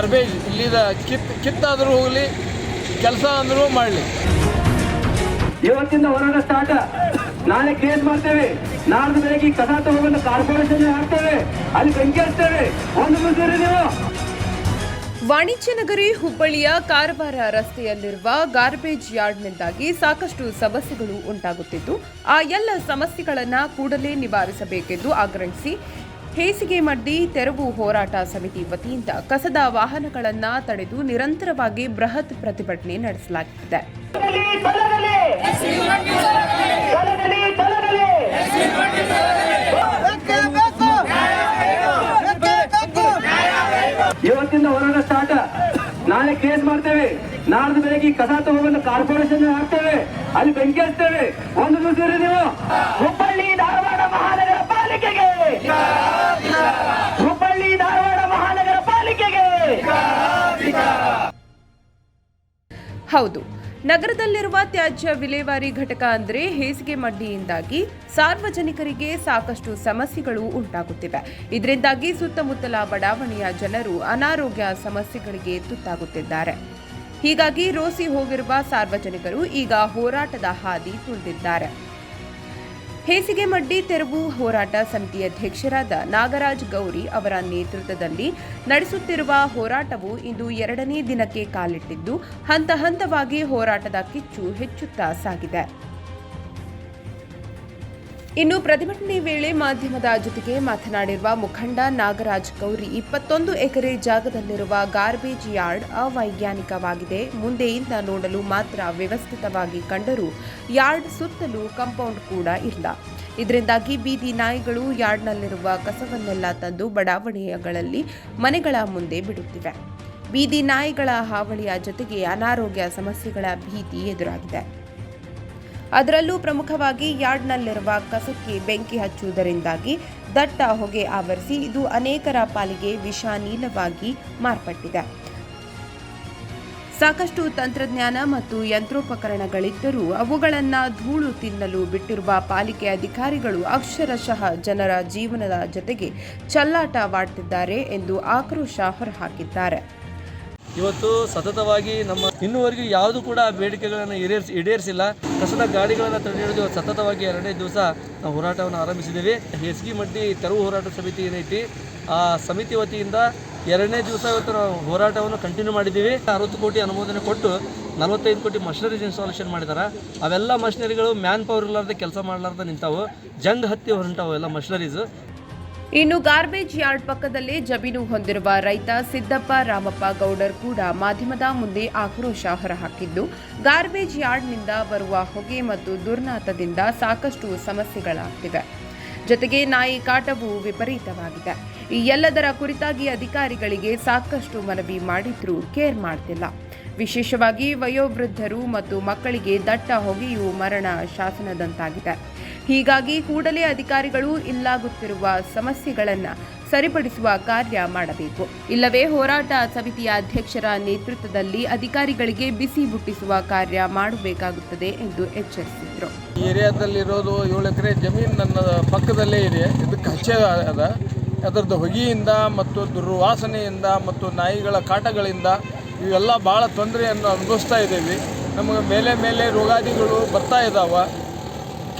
Garbage ಇಲ್ಲಿದ ಕಿತ್ ಕಿತ್ತಾದರೂ ಹೋಗಲಿ ಕೆಲಸ ಅಂದ್ರೂ ಮಾಡಲಿ. ಇವತ್ತಿಂದ ಹೋರಾಟ ಸ್ಟಾರ್ಟ್ ನಾಳೆ ಕೇಸ್ ಮಾಡ್ತೇವೆ. ನಾಡ್ದು ಬೆಳಗ್ಗೆ ಕಸ ತಗೊಂಡು ಕಾರ್ಪೊರೇಷನ್ ಹಾಕ್ತೇವೆ. ಅಲ್ಲಿ ಬೆಂಕಿ ಹಚ್ತೇವೆ. ಒಂದು ಮುಗಿದ್ರಿ ನೀವು. ವಾಣಿಜ್ಯ ನಗರಿ ಹುಬ್ಬಳ್ಳಿಯ ಕಾರವಾರ ರಸ್ತೆಯಲ್ಲಿರುವ ಗಾರ್ಬೇಜ್ ಯಾರ್ಡ್ನಿಂದಾಗಿ ಸಾಕಷ್ಟು ಸಮಸ್ಯೆಗಳು ಉಂಟಾಗುತ್ತಿದ್ದು ಆ ಎಲ್ಲ ಸಮಸ್ಯೆಗಳನ್ನು ಕೂಡಲೇ ನಿವಾರಿಸಬೇಕೆಂದು ಆಗ್ರಹಿಸಿ ಹೇಸಿಗೆ ಮಡ್ಡಿ, ತೆರವು ಹೋರಾಟ ಸಮಿತಿ ವತಿಯಿಂದ ಕಸದ ವಾಹನಗಳನ್ನು ತಡೆದು ನಿರಂತರವಾಗಿ ಬೃಹತ್ ಪ್ರತಿಭಟನೆ ನಡೆಸಲಾಗಿದೆ ಇವತ್ತಿಂದ ಹೋರಾಟ ಸ್ಟಾರ್ಟ್. ನಾಳೆ ಕೇಸ್ ಮಾಡ್ತೇವೆ. ನಾಡ್ದು ಬೆಳಗ್ಗೆ ಕಸ ತಗೊಂಡು ಕಾರ್ಪೊರೇಷನ್ ಹಾಕ್ತೇವೆ. ಅಲ್ಲಿ ಬೆಂಕಿ ಹಚ್ತೇವೆ. ಒಂದು ನೀವು. ಹುಬ್ಬಳ್ಳಿ ಧಾರವಾಡ ಮಹಾನಗರ ಹೌದು. ನಗರದಲ್ಲಿರುವ ತ್ಯಾಜ್ಯ ವಿಲೇವಾರಿ ಘಟಕ ಅಂದರೆ ಹೇಸಿಗೆ ಮಡ್ಡಿಯಿಂದಾಗಿ ಸಾರ್ವಜನಿಕರಿಗೆ ಸಾಕಷ್ಟು ಸಮಸ್ಯೆಗಳು ಉಂಟಾಗುತ್ತಿವೆ. ಇದರಿಂದಾಗಿ ಸುತ್ತಮುತ್ತಲ ಬಡಾವಣೆಯ ಜನರು ಅನಾರೋಗ್ಯ ಸಮಸ್ಯೆಗಳಿಗೆ ತುತ್ತಾಗುತ್ತಿದ್ದಾರೆ. ಹೀಗಾಗಿ ರೋಸಿ ಹೋಗಿರುವ ಸಾರ್ವಜನಿಕರು ಈಗ ಹೋರಾಟದ ಹಾದಿ ತುಳಿದಿದ್ದಾರೆ ಹೇಸಿಗೆ ಮಡ್ಡಿ ತೆರವು ಹೋರಾಟ ಸಮಿತಿ ಅಧ್ಯಕ್ಷರಾದ ನಾಗರಾಜ್ ಗೌರಿ ಅವರ ನೇತೃತ್ವದಲ್ಲಿ ನಡೆಸುತ್ತಿರುವ ಹೋರಾಟವು ಇಂದು ಎರಡನೇ ದಿನಕ್ಕೆ ಕಾಲಿಟ್ಟಿದ್ದು, ಹಂತ ಹಂತವಾಗಿ ಹೋರಾಟದ ಕಿಚ್ಚು ಹೆಚ್ಚುತ್ತಾ ಸಾಗಿದೆ. ಇನ್ನು ಪ್ರತಿಭಟನೆ ವೇಳೆ ಮಾಧ್ಯಮದ ಜೊತೆಗೆ ಮಾತನಾಡಿರುವ ಮುಖಂಡ ನಾಗರಾಜ್ ಗೌರಿ ಇಪ್ಪತ್ತೊಂದು ಎಕರೆ ಜಾಗದಲ್ಲಿರುವ ಗಾರ್ಬೇಜ್ ಯಾರ್ಡ್ ಅವೈಜ್ಞಾನಿಕವಾಗಿದೆ. ಮುಂದೆಯಿಂದ ನೋಡಲು ಮಾತ್ರ ವ್ಯವಸ್ಥಿತವಾಗಿ ಕಂಡರೂ ಯಾರ್ಡ್ ಸುತ್ತಲೂ ಕಾಂಪೌಂಡ್ ಕೂಡ ಇಲ್ಲ. ಇದರಿಂದಾಗಿ ಬೀದಿ ನಾಯಿಗಳು ಯಾರ್ಡ್ನಲ್ಲಿರುವ ಕಸವನ್ನೆಲ್ಲ ತಂದು ಬಡಾವಣೆಗಳಲ್ಲಿ ಮನೆಗಳ ಮುಂದೆ ಬಿಡುತ್ತಿವೆ. ಬೀದಿ ನಾಯಿಗಳ ಹಾವಳಿಯ ಜೊತೆಗೆ ಅನಾರೋಗ್ಯ ಸಮಸ್ಯೆಗಳ ಭೀತಿ ಎದುರಾಗಿದೆ. ಅದರಲ್ಲೂ ಪ್ರಮುಖವಾಗಿ ಯಾರ್ಡ್ನಲ್ಲಿರುವ ಕಸಕ್ಕೆ ಬೆಂಕಿ ಹಚ್ಚುವುದರಿಂದಾಗಿ ದಟ್ಟ ಹೊಗೆ ಆವರಿಸಿ ಇದು ಅನೇಕರ ಪಾಲಿಗೆ ವಿಷಾನೀಲವಾಗಿ ಮಾರ್ಪಟ್ಟಿದೆ. ಸಾಕಷ್ಟು ತಂತ್ರಜ್ಞಾನ ಮತ್ತು ಯಂತ್ರೋಪಕರಣಗಳಿದ್ದರೂ ಅವುಗಳನ್ನು ಧೂಳು ತಿನ್ನಲು ಬಿಟ್ಟಿರುವ ಪಾಲಿಕೆ ಅಧಿಕಾರಿಗಳು ಅಕ್ಷರಶಃ ಜನರ ಜೀವನದ ಜೊತೆಗೆ ಚಲ್ಲಾಟವಾಡ್ತಿದ್ದಾರೆ ಎಂದು ಆಕ್ರೋಶ ಹೊರಹಾಕಿದ್ದಾರೆ. ಇವತ್ತು ಸತತವಾಗಿ ನಮ್ಮ ಇನ್ನುವರೆಗೂ ಯಾವುದು ಕೂಡ ಬೇಡಿಕೆಗಳನ್ನು ಈಡೇರಿಸಿ, ಈಡೇರಿಸಿಲ್ಲ. ಕಸದ ಗಾಡಿಗಳನ್ನು ತಡೆ ಹಿಡಿದು ಸತತವಾಗಿ ಎರಡನೇ ದಿವಸ ನಾವು ಹೋರಾಟವನ್ನು ಆರಂಭಿಸಿದ್ದೀವಿ. ಹೆಸ್ಗಿ ಮಟ್ಟಿ ತೆರವು ಹೋರಾಟ ಸಮಿತಿ ಏನೈತಿ, ಆ ಸಮಿತಿ ವತಿಯಿಂದ ಎರಡನೇ ದಿವಸ ಇವತ್ತು ನಾವು ಹೋರಾಟವನ್ನು ಕಂಟಿನ್ಯೂ ಮಾಡಿದ್ದೀವಿ. ಅರವತ್ತು ಕೋಟಿ ಅನುಮೋದನೆ ಕೊಟ್ಟು ನಲವತ್ತೈದು ಕೋಟಿ ಮಷಿನರೀಸ್ ಇನ್ಸ್ಟಾಲೇಷನ್ ಮಾಡಿದ್ದಾರೆ ಅವೆಲ್ಲ ಮಷಿನರಿಗಳು ಮ್ಯಾನ್ ಪವರ್ ಇರಲಾರ್ದೆ ಕೆಲಸ ಮಾಡಲಾರ್ದೆ ನಿಂತಾವು. ಜಂಗ್ ಹತ್ತಿ ಹೊರಟಾವು ಎಲ್ಲ ಮಷನರೀಸ್. ಇನ್ನು ಗಾರ್ಬೇಜ್ ಯಾರ್ಡ್ ಪಕ್ಕದಲ್ಲೇ ಜಮೀನು ಹೊಂದಿರುವ ರೈತ ಸಿದ್ದಪ್ಪ ರಾಮಪ್ಪ ಗೌಡರ್ ಕೂಡ ಮಾಧ್ಯಮದ ಮುಂದೆ ಆಕ್ರೋಶ ಹೊರಹಾಕಿದ್ದು, ಗಾರ್ಬೇಜ್ ಯಾರ್ಡ್ನಿಂದ ಬರುವ ಹೊಗೆ ಮತ್ತು ದುರ್ನಾತದಿಂದ ಸಾಕಷ್ಟು ಸಮಸ್ಯೆಗಳಾಗ್ತಿವೆ. ಜೊತೆಗೆ ನಾಯಿ ಕಾಟವು ವಿಪರೀತವಾಗಿದೆ. ಈ ಎಲ್ಲದರ ಕುರಿತಾಗಿ ಅಧಿಕಾರಿಗಳಿಗೆ ಸಾಕಷ್ಟು ಮನವಿ ಮಾಡಿದ್ರೂ ಕೇರ್ ಮಾಡ್ತಿಲ್ಲ. ವಿಶೇಷವಾಗಿ ವಯೋವೃದ್ಧರು ಮತ್ತು ಮಕ್ಕಳಿಗೆ ದಟ್ಟ ಹೊಗೆಯು ಮರಣ ಶಾಸನದಂತಾಗಿದೆ. ಹೀಗಾಗಿ ಕೂಡಲೇ ಅಧಿಕಾರಿಗಳು ಇಲ್ಲಾಗುತ್ತಿರುವ ಸಮಸ್ಯೆಗಳನ್ನು ಸರಿಪಡಿಸುವ ಕಾರ್ಯ ಮಾಡಬೇಕು. ಇಲ್ಲವೇ ಹೋರಾಟ ಸಮಿತಿಯ ಅಧ್ಯಕ್ಷರ ನೇತೃತ್ವದಲ್ಲಿ ಅಧಿಕಾರಿಗಳಿಗೆ ಬಿಸಿ ಮುಟ್ಟಿಸುವ ಕಾರ್ಯ ಮಾಡಬೇಕಾಗುತ್ತದೆ ಎಂದು ಎಚ್ಚರಿಸಿದರು. ಈ ಏರಿಯಾದಲ್ಲಿರೋದು ಏಳು ಎಕರೆ ಜಮೀನು ನನ್ನ ಪಕ್ಕದಲ್ಲೇ ಇದೆ. ಇದಕ್ಕೆ ಹಚ್ಚೆ ಅದ ಅದರದ್ದು ಹೊಗೆಯಿಂದ ಮತ್ತು ದುರ್ವಾಸನೆಯಿಂದ ಮತ್ತು ನಾಯಿಗಳ ಕಾಟಗಳಿಂದ ಇವೆಲ್ಲ ಭಾಳ ತೊಂದರೆಯನ್ನು ಅನುಭವಿಸ್ತಾ ಇದ್ದೀವಿ. ನಮಗೆ ಮೇಲೆ ಮೇಲೆ ರೋಗಾದಿಗಳು ಬರ್ತಾ ಇದ್ದಾವೆ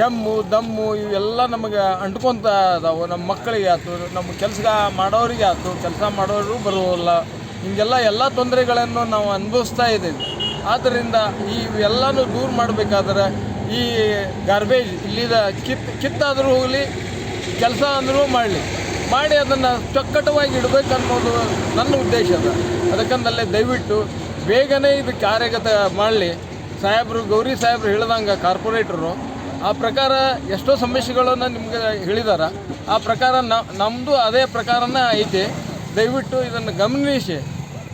ಕೆಮ್ಮು, ದಮ್ಮು ಇವೆಲ್ಲ ನಮಗೆ ಅಂಟ್ಕೊತ ಅದಾವೆ. ನಮ್ಮ ಮಕ್ಕಳಿಗೆ ಆಯ್ತು ನಮ್ಮ ಕೆಲಸ ಮಾಡೋರಿಗೆ ಆಯ್ತು ಕೆಲಸ ಮಾಡೋರು ಬರುವಲ್ಲ. ಹಿಂಗೆಲ್ಲ ಎಲ್ಲ ತೊಂದರೆಗಳನ್ನು ನಾವು ಅನುಭವಿಸ್ತಾ ಇದ್ದೀವಿ. ಆದ್ದರಿಂದ ಇವೆಲ್ಲನೂ ದೂರ ಮಾಡಬೇಕಾದ್ರೆ ಈ ಗಾರ್ಬೇಜ್ ಇಲ್ಲಿದ ಕಿತ್, ಕಿತ್ತಾದರೂ ಹೋಗಲಿ, ಕೆಲಸ ಅಂದರೂ ಮಾಡಲಿ. ಮಾಡಿ ಅದನ್ನು ಚೊಕ್ಕಟವಾಗಿ ಇಡಬೇಕು ಅನ್ನೋದು ನನ್ನ ಉದ್ದೇಶ ಅದ. ಅದಕ್ಕಂದಲ್ಲೇ ದಯವಿಟ್ಟು ಬೇಗನೆ ಇದು ಕಾರ್ಯಗತ ಮಾಡಲಿ. ಸಾಹೇಬರು, ಗೌರಿ ಸಾಹೇಬರು ಹೇಳ್ದಂಗೆ ಕಾರ್ಪೊರೇಟ್ರು ಆ ಪ್ರಕಾರ ಎಷ್ಟೋ ಸಮಸ್ಯೆಗಳನ್ನು ನಿಮಗೆ ಹೇಳಿದಾರ. ಆ ಪ್ರಕಾರ ನಮ್ಮದು ಅದೇ ಪ್ರಕಾರನ ಐತೆ. ದಯವಿಟ್ಟು ಇದನ್ನು ಗಮನಿಸಿ.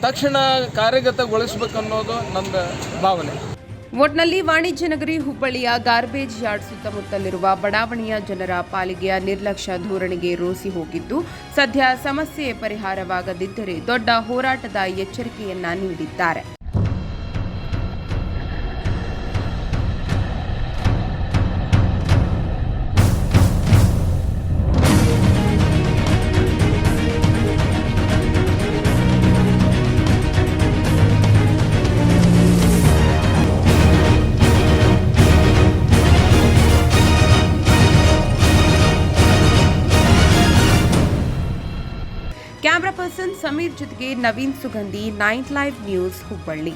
ತಕ್ಷಣ ಕಾರ್ಯಗತಗೊಳಿಸ್ಬೇಕು ಅನ್ನೋದು ನನ್ನ ಭಾವನೆ. ಒಟ್ನಲ್ಲಿ ವಾಣಿಜ್ಯ ನಗರಿ ಹುಬ್ಬಳ್ಳಿಯ ಗಾರ್ಬೇಜ್ ಯಾರ್ಡ್ ಸುತ್ತಮುತ್ತಲಿರುವ ಬಡಾವಣೆಯ ಜನರ ಪಾಲಿಗೆಯ ನಿರ್ಲಕ್ಷ್ಯ ಧೋರಣೆಗೆ ರೋಸಿ ಹೋಗಿದ್ದು, ಸದ್ಯ ಸಮಸ್ಯೆ ಪರಿಹಾರವಾಗದಿದ್ದರೆ ದೊಡ್ಡ ಹೋರಾಟದ ಎಚ್ಚರಿಕೆಯನ್ನ ನೀಡಿದ್ದಾರೆ. ಸಮೀರ್ ಜೊತೆಗೆ Naveen Sugandhi nine live news Hubballi